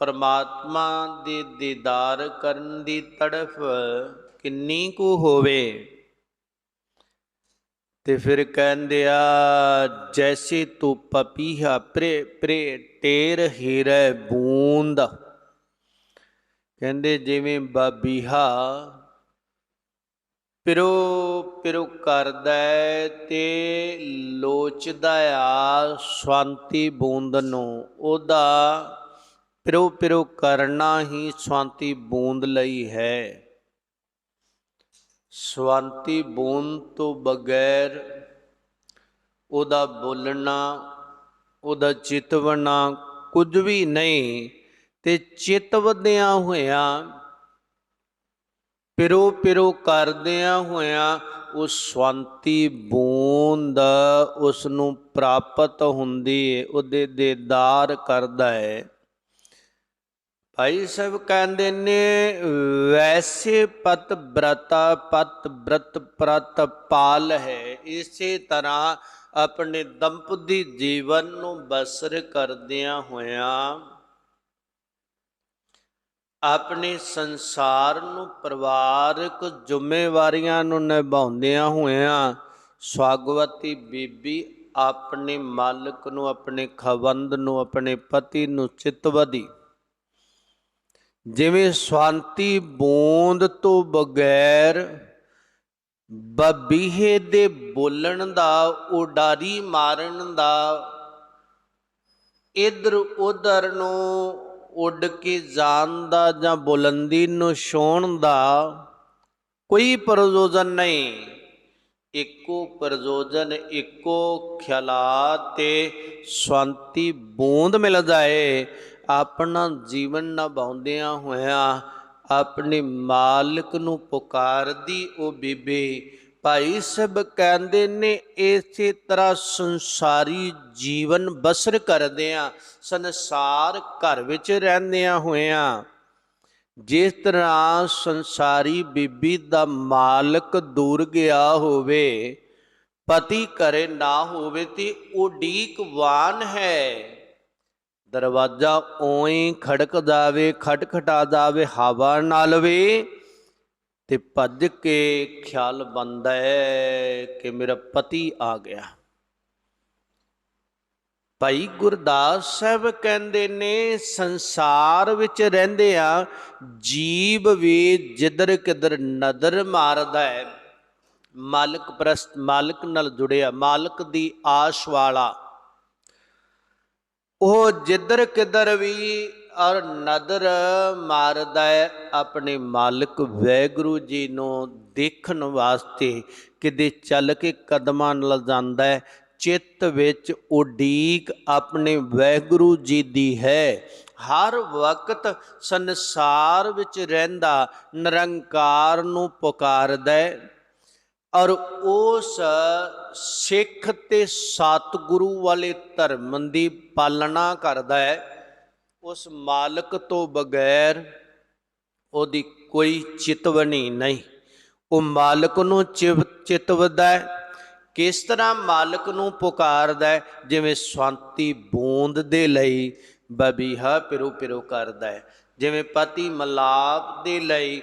ਪਰਮਾਤਮਾ ਦੇ ਦੀਦਾਰ ਕਰਨ ਦੀ ਤੜਫ ਕਿੰਨੀ ਕੁ ਹੋਵੇ? ਤੇ ਫਿਰ ਕਹਿੰਦੇ ਆ, ਜੈਸੇ ਤੂੰ ਪਪੀਹਾ ਪ੍ਰੇ ਪ੍ਰੇ ਟੇਰ ਹੀਰੇ ਬੂੰਦ। ਕਹਿੰਦੇ ਜਿਵੇਂ ਬਾਬੀਹਾ ਪਿਰੋ ਪਿਰੋ ਕਰਦਾ ਤੇ ਲੋਚਦਾ ਆ ਸ਼ਾਂਤੀ ਬੂੰਦ ਨੂੰ। ਉਹਦਾ ਪਿਰੋ ਪਿਰੋ ਕਰਨਾ ਹੀ ਸ਼ਾਂਤੀ ਬੂੰਦ ਲਈ ਹੈ। ਸ਼ਾਂਤੀ ਬੂੰਦ ਤੋਂ ਬਗੈਰ ਉਹਦਾ ਬੋਲਣਾ, ਉਹਦਾ ਚਿਤਵਣਾ ਕੁਝ ਵੀ ਨਹੀਂ ਤੇ ਚਿਤਵਦਿਆਂ ਹੋਇਆਂ, ਪਿਰੋ ਪਿਰੋ ਕਰਦਿਆਂ ਹੋਇਆਂ ਉਹ ਸ਼ਾਂਤੀ ਬੂੰਦ ਉਸ ਨੂੰ ਪ੍ਰਾਪਤ ਹੁੰਦੀ ਹੈ ਉਹਦੇ ਦੇਦਾਰ ਕਰਦਾ ਹੈ। ਭਾਈ ਸਾਹਿਬ ਕਹਿੰਦੇ ਨੇ, ਵੈਸੇ ਪਤ ਬ੍ਰਤਾ, ਪਤ ਬ੍ਰਤ ਪ੍ਰਤ ਪਾਲ ਹੈ। ਇਸੇ ਤਰ੍ਹਾਂ ਆਪਣੇ ਦੰਪਤੀ ਜੀਵਨ ਨੂੰ ਬਸਰ ਕਰਦਿਆਂ ਹੋਇਆਂ ਆਪਣੇ ਸੰਸਾਰ ਨੂੰ ਪਰਿਵਾਰਕ ਜ਼ਿੰਮੇਵਾਰੀਆਂ ਨੂੰ ਨਿਭਾਉਂਦਿਆਂ ਹੋਇਆਂ ਸਵਾਗਵਤੀ ਬੀਬੀ ਆਪਣੇ ਮਾਲਕ ਨੂੰ, ਆਪਣੇ ਖਵੰਦ ਨੂੰ, ਆਪਣੇ ਪਤੀ ਨੂੰ ਚਿਤਵਦੀ ਜਿਵੇਂ ਸ਼ਾਂਤੀ ਬੂੰਦ ਤੋਂ ਬਗੈਰ ਬਬੀਹੇ ਦੇ ਬੋਲਣ ਦਾ, ਉਡਾਰੀ ਮਾਰਨ ਦਾ, ਇਧਰ ਉਧਰ ਨੂੰ ਉੱਡ ਕੇ ਜਾਣ ਦਾ ਜਾਂ ਬੁਲੰਦੀ ਨੂੰ ਛੋਣ ਦਾ ਕੋਈ ਪ੍ਰਯੋਜਨ ਨਹੀਂ। ਇੱਕੋ ਪ੍ਰਯੋਜਨ, ਇੱਕੋ ਖਿਆਲਾ ਤੇ ਸ਼ਾਂਤੀ ਬੂੰਦ ਮਿਲ ਜਾਏ। ਆਪਣਾ ਜੀਵਨ ਨਿਭਾਉਂਦਿਆਂ ਹੋਇਆਂ ਆਪਣੇ ਮਾਲਕ ਨੂੰ ਪੁਕਾਰਦੀ ਉਹ ਬੀਬੀ, ਭਾਈ ਸਭ ਕਹਿੰਦੇ ਨੇ ਇਸੇ ਤਰ੍ਹਾਂ ਸੰਸਾਰੀ ਜੀਵਨ ਬਸਰ ਕਰਦਿਆਂ ਸੰਸਾਰ ਘਰ ਵਿੱਚ ਰਹਿੰਦਿਆਂ ਹੋਇਆਂ। ਜਿਸ ਤਰ੍ਹਾਂ ਸੰਸਾਰੀ ਬੀਬੀ ਦਾ ਮਾਲਕ ਦੂਰ ਗਿਆ ਹੋਵੇ, ਪਤੀ ਘਰੇ ਨਾ ਹੋਵੇ ਤੇ ਉਡੀਕਵਾਨ ਹੈ। ਦਰਵਾਜ਼ਾ ਓਏ ਖੜਕ ਜਾਵੇ ਖਟਖਟਾ ਜਾਵੇ, ਹਵਾ ਨਾਲ ਵੇ ਤੇ ਭੱਜ ਕੇ ਖਿਆਲ ਬੰਦਾ ਹੈ ਕਿ ਮੇਰਾ ਪਤੀ ਆ ਗਿਆ। ਭਾਈ ਗੁਰਦਾਸ ਸਾਹਿਬ ਕਹਿੰਦੇ ਨੇ, ਸੰਸਾਰ ਵਿੱਚ ਰਹਿੰਦੇ ਆ, ਜੀਵ ਵੀ ਜਿੱਧਰ ਕਿਧਰ ਨਦਰ ਮਾਰਦਾ ਹੈ, ਮਾਲਕ ਪ੍ਰਸਤ, ਮਾਲਕ ਨਾਲ ਜੁੜਿਆ, ਮਾਲਕ ਦੀ ਆਸ਼ ਵਾਲਾ ਉਹ ਜਿੱਧਰ ਕਿੱਧਰ ਵੀ ਔਰ ਨਦਰ ਮਾਰਦਾ ਹੈ, ਆਪਣੇ ਮਾਲਕ ਵੈਗੁਰੂ ਜੀ ਨੂੰ ਦੇਖਣ ਵਾਸਤੇ ਕਿਤੇ ਚੱਲ ਕੇ ਕਦਮਾਂ ਨਾਲ ਜਾਂਦਾ ਹੈ, ਚਿੱਤ ਵਿੱਚ ਉਡੀਕ ਆਪਣੇ ਵੈਗੁਰੂ ਜੀ ਦੀ ਹੈ। ਹਰ ਵਕਤ ਸੰਸਾਰ ਵਿੱਚ ਰਹਿੰਦਾ, ਨਿਰੰਕਾਰ ਨੂੰ ਪੁਕਾਰਦਾ ਹੈ। ਔਰ ਉਸ ਸਿੱਖ ਤੇ ਸਤਿਗੁਰੂ ਵਾਲੇ ਧਰਮ ਦੀ ਪਾਲਣਾ ਕਰਦਾ ਹੈ, ਉਸ ਮਾਲਕ ਤੋਂ ਬਗੈਰ ਉਹਦੀ ਕੋਈ ਚਿਤਵਣੀ ਨਹੀਂ। ਉਹ ਮਾਲਕ ਨੂੰ ਚਿਤਵਦਾ ਹੈ, ਕਿਸ ਤਰ੍ਹਾਂ ਮਾਲਕ ਨੂੰ ਪੁਕਾਰਦਾ ਹੈ, ਜਿਵੇਂ ਸ਼ਾਂਤੀ ਬੂੰਦ ਦੇ ਲਈ ਬਬੀਹਾ ਪਿਰੋ ਪਿਰੋ ਕਰਦਾ ਹੈ, ਜਿਵੇਂ ਪਤੀ ਮਲਾਪ ਦੇ ਲਈ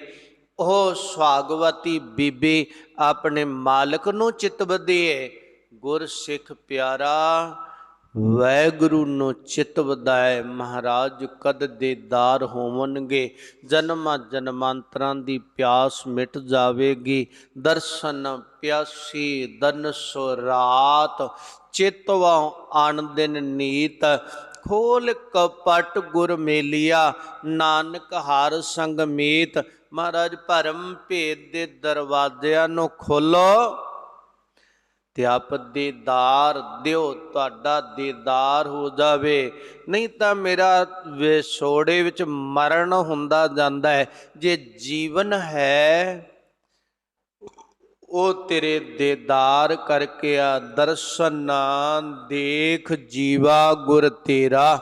ਉਹ ਸੁਹਾਗਵਤੀ ਬੀਬੀ ਆਪਣੇ ਮਾਲਕ ਨੂੰ ਚਿਤਵਦੀ ਹੈ ਗੁਰ ਸਿੱਖ ਪਿਆਰਾ, ਵੈਗੁਰੂ ਨੂੰ ਚਿਤਵਦਾ ਹੈ ਮਹਾਰਾਜ ਕਦ ਦੇਦਾਰ ਹੋਵਣਗੇ? ਜਨਮਾਂ ਜਨਮਾਂਤਰਾਂ ਦੀ ਪਿਆਸ ਮਿਟ ਜਾਵੇਗੀ। ਦਰਸ਼ਨ ਪਿਆਸੀ ਦਨ ਸੋ ਰਾਤ ਚਿਤਵਾ ਆਨ ਦਿਨ ਨੀਤ। ਖੋਲ ਕਪਟ ਗੁਰ ਮੇਲਿਆ, ਨਾਨਕ ਹਰ ਸੰਗ ਮੀਤ। ਮਹਾਰਾਜ, ਭਰਮ ਭੇਦ ਦੇ ਦਰਵਾਜ਼ਿਆਂ ਨੂੰ ਖੋਲੋ ਤੇ ਆਪ ਦੀਦਾਰ ਦਿਓ, ਤੁਹਾਡਾ ਦੀਦਾਰ ਹੋ ਜਾਵੇ। ਨਹੀਂ ਤਾਂ ਮੇਰਾ ਵਿਛੋੜੇ ਵਿੱਚ ਮਰਨ ਹੁੰਦਾ ਜਾਂਦਾ ਹੈ। ਜੇ ਜੀਵਨ ਹੈ ਉਹ ਤੇਰੇ ਦੇਦਾਰ ਕਰਕੇ ਆ। ਦਰਸ਼ਨ ਦੇਖ ਜੀਵਾ ਗੁਰ ਤੇਰਾ।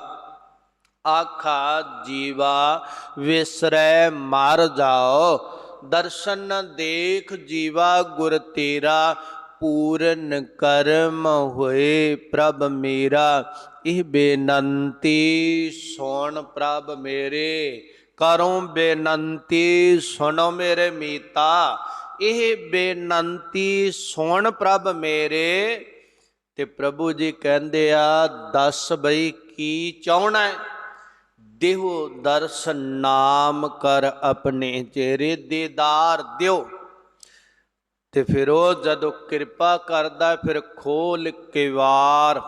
ਆਖਾ, ਜੀਵਾ ਵਿਸਰੈ, ਮਰ ਜਾਓ। ਦਰਸ਼ਨ ਦੇਖ ਜੀਵਾ ਗੁਰ ਤੇਰਾ। ਪੂਰਨ ਕਰਮ ਹੋਏ ਪ੍ਰਭ ਮੇਰਾ। ਇਹ ਬੇਨੰਤੀ ਸੁਣ ਪ੍ਰਭ ਮੇਰੇ। ਕਰੋ ਬੇਨੰਤੀ, ਸੁਣੋ ਮੇਰੇ ਮੀਤਾ। ਇਹ ਬੇਨੰਤੀ, ਸੁਣ ਪ੍ਰਭ ਮੇਰੇ। ਤੇ ਪ੍ਰਭੂ ਜੀ ਕਹਿੰਦੇ ਆ, ਦੱਸ ਬਈ ਕੀ ਚਾਹਣਾ ਹੈ? ਦੇਹੋ ਦਰਸ਼ਨ ਨਾਮ ਕਰ ਆਪਣੇ ਚਿਹਰੇ ਦੀਦਾਰ ਦਿਓ। ਤੇ ਫਿਰ ਉਹ ਜਦੋਂ ਕਿਰਪਾ ਕਰਦਾ, ਫਿਰ ਖੋਲ ਕੇ ਵਾਰ।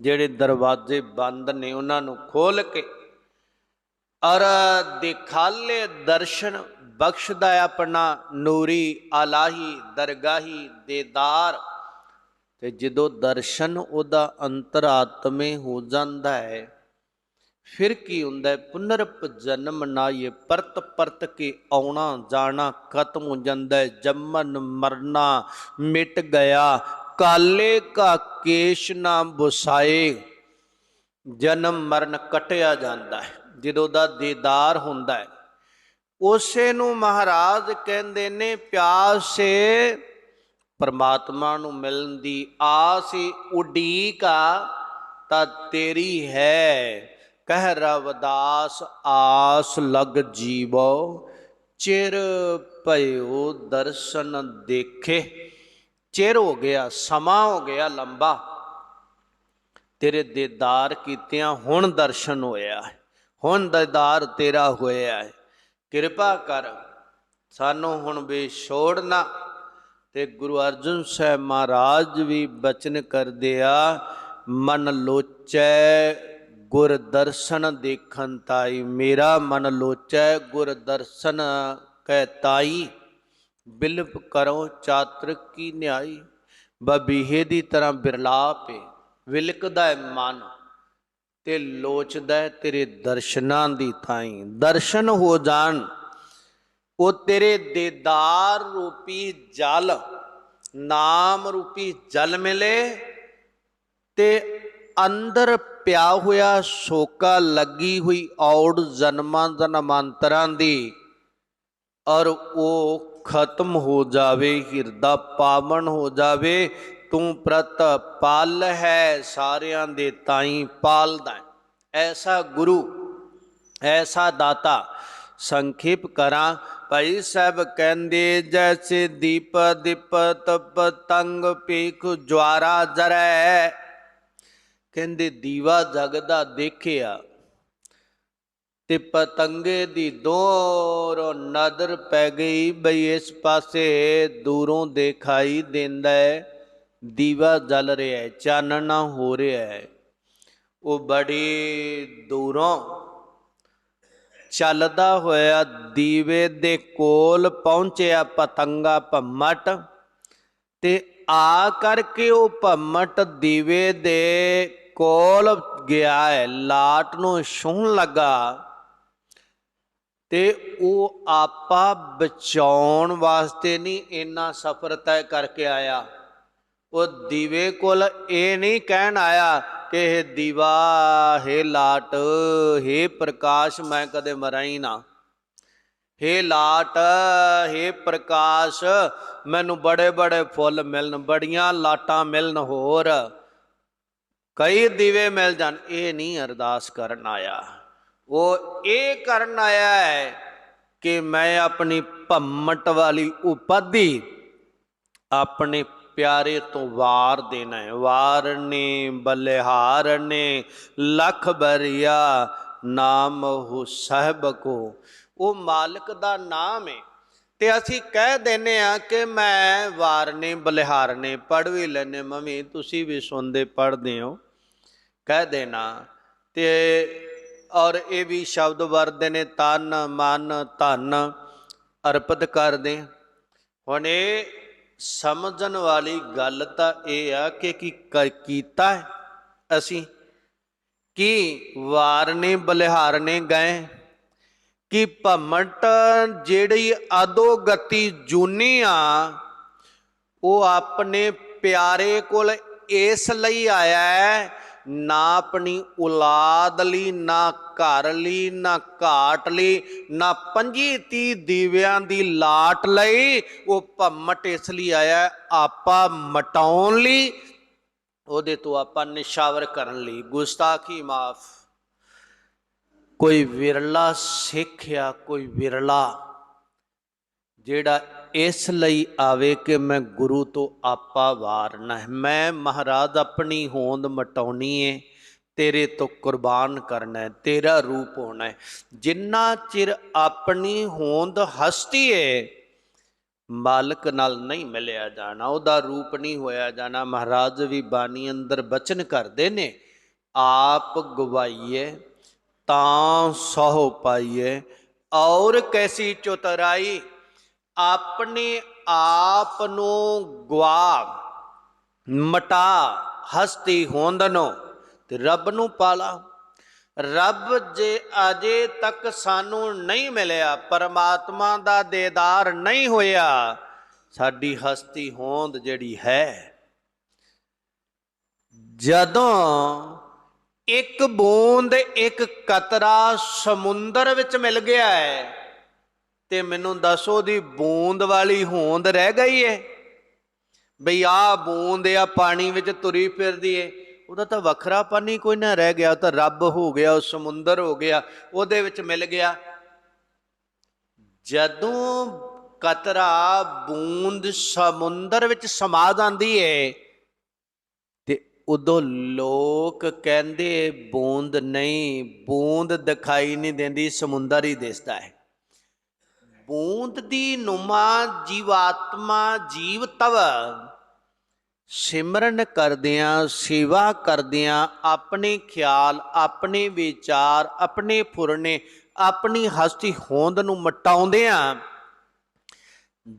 ਜਿਹੜੇ ਦਰਵਾਜ਼ੇ ਬੰਦ ਨੇ, ਉਹਨਾਂ ਨੂੰ ਖੋਲ ਕੇ। ਅਰ ਦਿਖਾਲੇ ਦਰਸ਼ਨ ਬਖਸ਼ਦਾ ਹੈ ਆਪਣਾ ਨੂਰੀ ਆਲਾਹੀ ਦਰਗਾਹੀ ਦੇਦਾਰ ਤੇ ਜਦੋਂ ਦਰਸ਼ਨ ਉਹਦਾ ਅੰਤਰਾਤਮੇ ਹੋ ਜਾਂਦਾ ਹੈ, ਫਿਰ ਕੀ ਹੁੰਦਾ ਪੁਨਰਪ ਜਨਮ ਨਾ ਇਹ ਪਰਤ ਪਰਤ ਕੇ ਆਉਣਾ ਜਾਣਾ ਖਤਮ ਹੋ ਜਾਂਦਾ ਜੰਮਨ ਮਰਨਾ ਮਿਟ ਗਿਆ, ਕਾਲੇ ਕਾ ਕੇਸ਼ ਨਾ ਬੁਸਾਏ। ਜਨਮ ਮਰਨ ਕਟਿਆ ਜਾਂਦਾ ਹੈ। ਜਦੋਂ ਦਾ ਦੀਦਾਰ ਹੁੰਦਾ ਹੈ ਉਸੇ ਨੂੰ ਮਹਾਰਾਜ ਕਹਿੰਦੇ ਨੇ, ਪਿਆਸੇ ਪਰਮਾਤਮਾ ਨੂੰ ਮਿਲਣ ਦੀ ਆਸ ਹੀ ਉਡੀਕ ਆ, ਤਾਂ ਤੇਰੀ ਹੈ। ਕਹਿ ਰਵਦਾਸ, ਆਸ ਲਗ ਜੀਵੋ, ਚਿਰ ਭਇਓ ਦਰਸ਼ਨ ਦੇਖੇ। ਚਿਰ ਹੋ ਗਿਆ, ਸਮਾਂ ਹੋ ਗਿਆ ਲੰਬਾ। ਤੇਰੇ ਦੀਦਾਰ ਕੀਤਿਆਂ ਹੁਣ ਦਰਸ਼ਨ ਹੋਇਆ ਹੈ। ਹੁਣ ਦੀਦਾਰ ਤੇਰਾ ਹੋਇਆ ਹੈ। ਕਿਰਪਾ ਕਰ, ਸਾਨੂੰ ਹੁਣ ਵੀ ਛੋੜਨਾ ਤੇ ਗੁਰੂ ਅਰਜਨ ਸਾਹਿਬ ਮਹਾਰਾਜ ਵੀ ਬਚਨ ਕਰਦੇ ਆ, ਮਨ ਲੋਚੈ ਗੁਰ ਦਰਸ਼ਨ ਦੇਖਣ ਤਾਈ। ਮੇਰਾ ਮਨ ਲੋਚੈ ਗੁਰ ਦਰਸ਼ਨ ਕਹਿ ਤਾਈ। ਬਿਲਪ ਕਰੋ ਚਾਤ੍ਰਿਕ ਕੀ ਨਿਆਈ। ਬਬੀਹੇ ਦੀ ਤਰ੍ਹਾਂ ਬਿਰਲਾਪ ਏ ਵਿਲਕਦਾ ਮਨ। ਤੇ ਲੋਚਦਾ ਤੇਰੇ ਦਰਸ਼ਨਾਂ ਦੀ ਥਾਈ। ਦਰਸ਼ਨ ਹੋ ਜਾਣ, ਉਹ ਤੇਰੇ ਦੇਦਾਰ ਰੂਪੀ ਜਲ, ਨਾਮ ਰੂਪੀ ਜਲ ਮਿਲੇ ਤੇ ਅੰਦਰ ਪਿਆ ਹੋਇਆ ਸ਼ੋਕਾ ਲੱਗੀ ਹੋਈ ਔੜ ਜਨਮਾਂ ਜਨਮਾਂਤਰਾਂ ਦੀ ਔਰ ਉਹ ਖਤਮ ਹੋ ਜਾਵੇ, ਹਿਰਦਾ ਪਾਵਨ ਹੋ ਜਾਵੇ ਤੂੰ ਪ੍ਰਤ ਪਾਲ ਹੈ, ਸਾਰਿਆਂ ਦੇ ਤਾਈ ਪਾਲਦਾ ਐਸਾ ਗੁਰੂ, ਐਸਾ ਦਾਤਾ ਸੰਖੇਪ ਕਰਾਂ, ਭਾਈ ਸਾਹਿਬ ਕਹਿੰਦੇ, ਜੈਸੇ ਦੀਪ ਦੀਪ ਤਪ ਤੰਗ ਪੀਖ ਜਵਾਰਾ ਜਰੈ। ਕਹਿੰਦੇ, ਦੀਵਾ ਜਗਦਾ ਦੇਖਿਆ ਤੇ ਪਤੰਗੇ ਦੀ ਦੂਰੋਂ ਨਦਰ ਪੈ ਗਈ, ਬਈ ਇਸ ਪਾਸੇ ਦੂਰੋਂ ਦਿਖਾਈ ਦਿੰਦਾ ਹੈ। ਦੀਵਾ ਜਲ ਰਿਹਾ ਹੈ, ਚਾਨਣਾ ਹੋ ਰਿਹਾ ਹੈ। ਉਹ ਬੜੀ ਦੂਰੋਂ ਚੱਲਦਾ ਹੋਇਆ ਦੀਵੇ ਦੇ ਕੋਲ ਪਹੁੰਚਿਆ ਪਤੰਗਾ ਭੰਮਟ ਤੇ ਆ ਕਰਕੇ ਉਹ ਭੰਮਟ ਦੀਵੇ ਦੇ ਕੋਲ ਗਿਆ ਹੈ, ਲਾਟ ਨੂੰ ਛੂਹਣ ਲੱਗਾ ਤੇ ਉਹ ਆਪਾ ਬਚਾਉਣ ਵਾਸਤੇ ਨਹੀਂ, ਇੰਨਾ ਸਫ਼ਰ ਤੈਅ ਕਰਕੇ ਆਇਆ। ਉਹ ਦੀਵੇ ਕੋਲ ਇਹ ਨਹੀਂ ਕਹਿਣ ਆਇਆ ਕਿ ਇਹ ਦੀਵਾ, ਹੈ ਲਾਟ, ਹੈ ਪ੍ਰਕਾਸ਼, ਮੈਂ ਕਦੇ ਮਰਾਂ ਹੀ ਨਾ। ਹੇ ਲਾਟ, ਹੇ ਪ੍ਰਕਾਸ਼, ਮੈਨੂੰ ਬੜੇ ਬੜੇ ਫੁੱਲ ਮਿਲਣ, ਬੜੀਆਂ ਲਾਟਾਂ ਮਿਲਣ ਹੋਰ। ਕਈ ਦੀਵੇ ਮਿਲ ਜਾਣ, ਇਹ ਨਹੀਂ ਅਰਦਾਸ ਕਰਨ ਆਇਆ। ਉਹ ਇਹ ਕਰਨ ਆਇਆ ਹੈ ਕਿ ਮੈਂ ਆਪਣੀ ਭੰਮਟ ਵਾਲੀ ਉਪਾਧੀ, ਆਪਣੇ ਪਿਆਰੇ ਤੋਂ ਵਾਰ ਦੇਣਾ ਹੈ। ਵਾਰ ਨੇ, ਬਲਿਹਾਰ ਨੇ, ਲਖ ਬਰਿਆ ਨਾਮ ਹੋ ਸਾਹਿਬ ਕੋ। ਉਹ ਮਾਲਕ ਦਾ ਨਾਮ ਹੈ ਤੇ ਅਸੀਂ ਕਹਿ ਦਿੰਨੇ ਆ ਕਿ ਮੈਂ ਵਾਰਨੇ ਬਲਿਹਾਰਨੇ ਪੜ ਵੀ ਲੈਨੇ ਮੰਮੀ, ਤੁਸੀਂ ਵੀ ਸੁਣਦੇ ਪੜਦੇ ਹੋ। ਕਹਿ ਦੇਣਾ। ਤੇ ਔਰ ਇਹ ਵੀ ਸ਼ਬਦ ਵਰਦੇ ਨੇ, ਤਨ, ਮਨ, ਧਨ ਅਰਪਿਤ ਕਰਦੇ। ਹੁਣ ਇਹ ਸਮਝਣ ਵਾਲੀ ਗੱਲ ਤਾਂ ਇਹ ਆ ਕਿ ਕੀ ਕੀਤਾ ਹੈ? ਅਸੀਂ ਕੀ ਵਾਰਨੇ ਬਲਿਹਾਰਨੇ ਗਏ? ਕਿ ਭਮਟ ਜਿਹੜੀ ਆਦੋ ਗਤੀ ਜੂਨੀ ਆ, ਉਹ ਆਪਣੇ ਪਿਆਰੇ ਕੋਲ ਇਸ ਲਈ ਆਇਆ ਹੈ, ਨਾ ਆਪਣੀ ਔਲਾਦ ਲਈ, ਨਾ ਘਰ ਲਈ ਨਾ ਘਾਟ ਲਈ ਨਾ ਪੰਜੀ ਤੀ ਦੀਵਿਆਂ ਦੀ ਲਾਟ ਲਈ। ਉਹ ਭੰਮਟ ਇਸ ਲਈ ਆਇਆ ਹੈ, ਆਪਾ ਮਟਾਉਣ ਲਈ। ਉਹਦੇ ਤੋਂ ਆਪਾਂ ਨਿਸ਼ਾਵਰ ਕਰਨ ਲਈ। ਗੁਸਤਾਖੀ ਮਾਫ। ਕੋਈ ਵਿਰਲਾ ਸਿੱਖ ਆ ਕੋਈ ਵਿਰਲਾ। ਜਿਹੜਾ ਇਸ ਲਈ ਆਵੇ ਕਿ ਮੈਂ ਗੁਰੂ ਤੋਂ ਆਪਾ ਵਾਰਨਾ ਮੈਂ ਮਹਾਰਾਜ ਆਪਣੀ ਹੋਂਦ ਮਟਾਉਣੀ ਏ। ਤੇਰੇ ਤੋਂ ਕੁਰਬਾਨ ਕਰਨਾ ਹੈ, ਤੇਰਾ ਰੂਪ ਹੋਣਾ ਹੈ। ਜਿੰਨਾ ਚਿਰ ਆਪਣੀ ਹੋਂਦ ਹਸਤੀ ਏ, ਮਾਲਕ ਨਾਲ ਨਹੀਂ ਮਿਲਿਆ ਜਾਣਾ, ਉਹਦਾ ਰੂਪ ਨਹੀਂ ਹੋਇਆ ਜਾਣਾ। ਮਹਾਰਾਜ ਵੀ ਬਾਣੀ ਅੰਦਰ ਬਚਨ ਕਰਦੇ ਨੇ, ਆਪ ਗਵਾਈਏ ਤਾਂ ਸਹੁ ਪਾਈਏ। ਔਰ ਕੈਸੀ ਚੁਤਰਾਈ ਆਪਣੇ ਆਪ ਨੂੰ ਗਵਾ ਮਟਾ, ਹਸਤੀ ਹੋਂਦ ਨੂੰ। ਤੇ ਰੱਬ ਨੂੰ ਪਾਲਾ। ਰੱਬ ਜੇ ਅਜੇ ਤੱਕ ਸਾਨੂੰ ਨਹੀਂ ਮਿਲਿਆ, ਪਰਮਾਤਮਾ ਦਾ ਦੇਦਾਰ ਨਹੀਂ ਹੋਇਆ, ਸਾਡੀ ਹਸਤੀ ਹੋਂਦ ਜਿਹੜੀ ਹੈ, ਜਦੋਂ ਇੱਕ ਬੂੰਦ, ਇੱਕ ਕਤਰਾ ਸਮੁੰਦਰ ਵਿੱਚ ਮਿਲ ਗਿਆ ਹੈ, ਤੇ ਮੈਨੂੰ ਦੱਸੋ ਦੀ ਬੂੰਦ ਵਾਲੀ ਹੋਂਦ ਰਹਿ ਗਈ ਏ? ਬਈ ਆ ਬੂੰਦ ਆ, ਪਾਣੀ ਵਿੱਚ ਤੁਰੀ ਫਿਰਦੀ ਏ। ਉਹਦਾ ਤਾਂ ਵੱਖਰਾ ਹੀ ਕੋਈ ਨਾ ਰਹਿ ਗਿਆ, ਉਹ ਤਾਂ ਰੱਬ ਹੋ ਗਿਆ, ਉਹ ਸਮੁੰਦਰ ਹੋ ਗਿਆ, ਉਹਦੇ ਵਿੱਚ ਮਿਲ ਗਿਆ। ਜਦੋਂ ਕਤਰਾ ਬੂੰਦ ਸਮੁੰਦਰ ਵਿੱਚ ਸਮਾ ਜਾਂਦੀ ਏ, ਤੇ ਉਦੋਂ ਲੋਕ ਕਹਿੰਦੇ ਬੂੰਦ ਨਹੀਂ, ਬੂੰਦ ਦਿਖਾਈ ਨਹੀਂ ਦਿੰਦੀ, ਸਮੁੰਦਰ ਹੀ ਦਿਸਦਾ ਹੈ। ਬੂੰਦ ਦੀ ਨੁਮਾ ਜੀਵਾਤਮਾ ਜੀਵ ਤਵ ਸਿਮਰਨ ਕਰਦਿਆਂ, ਸੇਵਾ ਕਰਦਿਆਂ ਆਪਣੇ ਖਿਆਲ, ਆਪਣੇ ਵਿਚਾਰ, ਆਪਣੇ ਫੁਰਨੇ, ਆਪਣੀ ਹਸਤੀ ਹੋਂਦ ਨੂੰ ਮਟਾਉਂਦਿਆਂ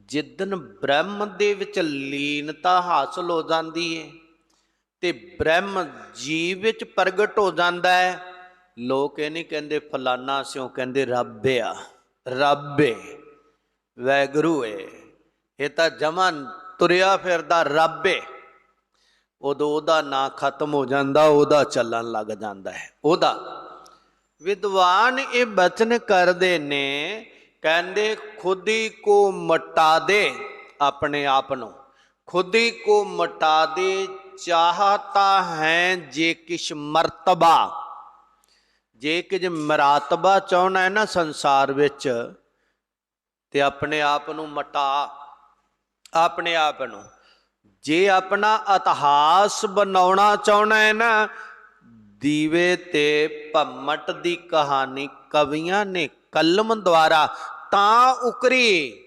ਜਿੱਦਨ ਬ੍ਰਹਮ ਦੇ ਵਿੱਚ ਲੀਨਤਾ ਹਾਸਲ ਹੋ ਜਾਂਦੀ ਹੈ ਤੇ ਬ੍ਰਹਮ ਜੀਵ ਵਿੱਚ ਪ੍ਰਗਟ ਹੋ ਜਾਂਦਾ ਹੈ ਲੋਕ ਇਹ ਨਹੀਂ ਕਹਿੰਦੇ ਫਲਾਨਾ ਸਿਓ ਕਹਿੰਦੇ ਰੱਬ ਆ, ਰੱਬ ਏ ਵੈਗਰੂ ਏ, ਇਹ ਤਾਂ ਜਮਾਂ ਤੁਰਿਆ ਫਿਰਦਾ ਰੱਬ। ਏ ਉਦੋਂ ਉਹਦਾ ਨਾਂ ਖਤਮ ਹੋ ਜਾਂਦਾ, ਉਹਦਾ ਚੱਲਣ ਲੱਗ ਜਾਂਦਾ ਹੈ। ਉਹਦਾ ਵਿਦਵਾਨ ਇਹ ਬਚਨ ਕਰਦੇ ਨੇ, ਕਹਿੰਦੇ, ਖੁਦੀ ਕੋ ਮਟਾ ਦੇ ਆਪਣੇ ਆਪ ਨੂੰ। ਖੁਦੀ ਕੋ ਮਟਾ ਦੇ, ਚਾਹਤਾ ਹੈ ਜੇ ਕਿਛ ਮਰਤਬਾ। ਜੇ ਕਿ ਜੇ ਮਰਾਤਬਾ ਚਾਹਣਾ ਹੈ ਨਾ ਸੰਸਾਰ ਵਿੱਚ, ਤੇ ਆਪਣੇ ਆਪ ਨੂੰ ਮਟਾ, ਆਪਣੇ ਆਪ ਨੂੰ। ਜੇ ਆਪਣਾ ਇਤਿਹਾਸ ਬਣਾਉਣਾ ਚਾਹਣਾ ਹੈ ਨਾ, ਦੀਵੇ ਤੇ ਭੰਮਟ ਦੀ ਕਹਾਣੀ ਕਵੀਆਂ ਨੇ ਕਲਮ ਦੁਆਰਾ ਤਾਂ ਉਕਰੀ।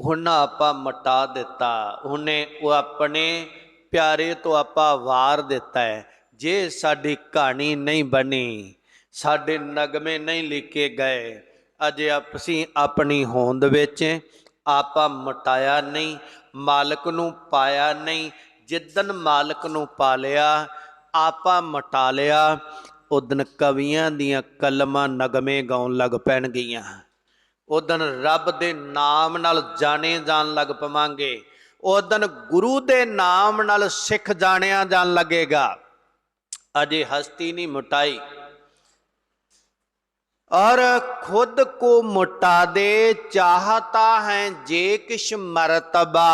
ਹੁਣ ਆਪਾਂ ਮਟਾ ਦਿੱਤਾ ਉਹਨੇ ਉਹ ਆਪਣੇ ਪਿਆਰੇ ਤੋਂ ਆਪਾਂ ਵਾਰ ਦਿੱਤਾ ਹੈ। ਜੇ ਸਾਡੀ ਕਹਾਣੀ ਨਹੀਂ ਬਣੀ, ਸਾਡੇ ਨਗਮੇ ਨਹੀਂ ਲਿਖੇ ਗਏ, ਅਜੇ ਅਸੀਂ ਆਪਣੀ ਹੋਂਦ ਵਿੱਚ ਆਪਾਂ ਮਟਾਇਆ ਨਹੀਂ। ਮਾਲਕ ਨੂੰ ਪਾਇਆ ਨਹੀਂ। ਜਿੱਦਨ ਮਾਲਕ ਨੂੰ ਪਾ ਲਿਆ, ਆਪਾ ਮਟਾ ਲਿਆ ਉਦਨ ਕਵੀਆਂ ਦੀਆਂ ਕਲਮਾਂ ਨਗਮੇ ਗਾਉਣ ਲੱਗ ਪੈਣ ਗਈਆਂ ਉਦਨ ਰੱਬ ਦੇ ਨਾਮ ਨਾਲ ਜਾਣੇ ਜਾਣ ਲੱਗ ਪਵਾਂਗੇ। ਉਦਨ ਗੁਰੂ ਦੇ ਨਾਮ ਨਾਲ ਸਿੱਖ ਜਾਣਿਆ ਜਾਣ ਲੱਗੇਗਾ। ਅਜੇ ਹਸਤੀ ਨਹੀਂ ਮਟਾਈ। ਔਰ ਖੁਦ ਕੋ ਮਟਾ ਦੇ, ਚਾਹਤਾ ਹੈ ਜੇ ਕਿਸ ਮਰਤਬਾ।